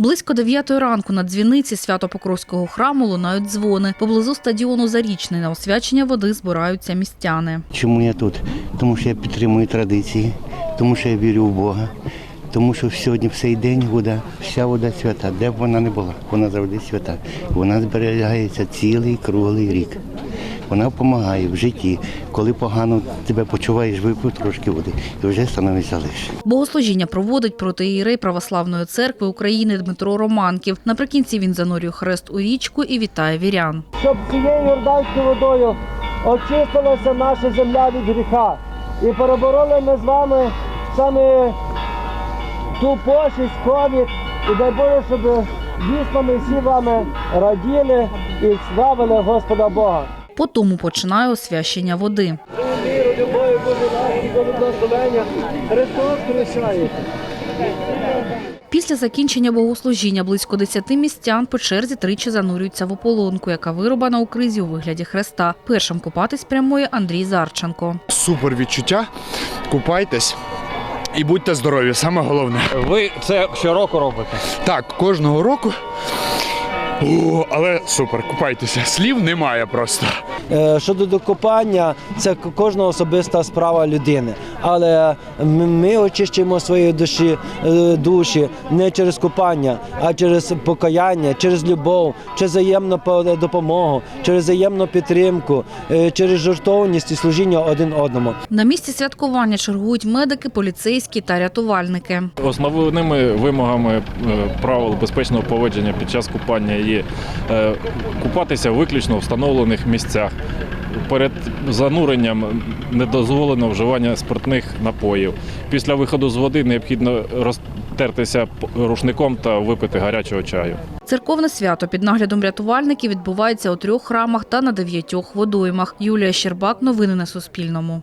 Близько 9 ранку на дзвіниці Свято-Покровського храму лунають дзвони. Поблизу стадіону Зарічний на освячення води збираються містяни. Чому я тут? Тому що я підтримую традиції, тому що я вірю в Бога, тому що сьогодні в цей день вода, вся вода свята, де б вона не була, вона завжди свята. Вона зберігається цілий круглий рік. Вона допомагає в житті. Коли погано тебе почуваєш, випив трошки води і вже становиться легше. Богослужіння проводить протиєрей Православної церкви України Дмитро Романків. Наприкінці він занурює хрест у річку і вітає вірян. щоб цією Йорданською водою очистилася наша земля від гріха. І перебороли ми з вами саме ту пошість, ковід. І дай Боже, щоб дійсно ми всі вами раділи і славили Господа Бога. По тому починає освящення води. Любові, благословення. Христос. Після закінчення богослужіння близько 10 містян по черзі тричі занурюються в ополонку, яка вирубана у кризі у вигляді хреста. Першим купатись прямує Андрій Зарченко. Супер відчуття. Купайтесь і будьте здорові, саме головне. Ви це щороку робите? Так, кожного року. О, але супер, купайтеся. Слів немає просто. Е, Щодо докопання, це кожна особиста справа людини. Але ми очищуємо свої душі, е, душі не через купання, а через покаяння, через любов, через взаємну по- допомогу, через взаємну підтримку, е, через жертовність і служіння один одному. На місці святкування чергують медики, поліцейські та рятувальники. Основними вимогами правил безпечного поводження під час купання є е, купатися виключно в встановлених місцях. Перед зануренням не дозволено вживання спиртних напоїв. Після виходу з води необхідно розтертися рушником та випити гарячого чаю. Церковне свято під наглядом рятувальників відбувається у трьох храмах та на дев'ятьох водоймах. Юлія Щербак. Новини на Суспільному.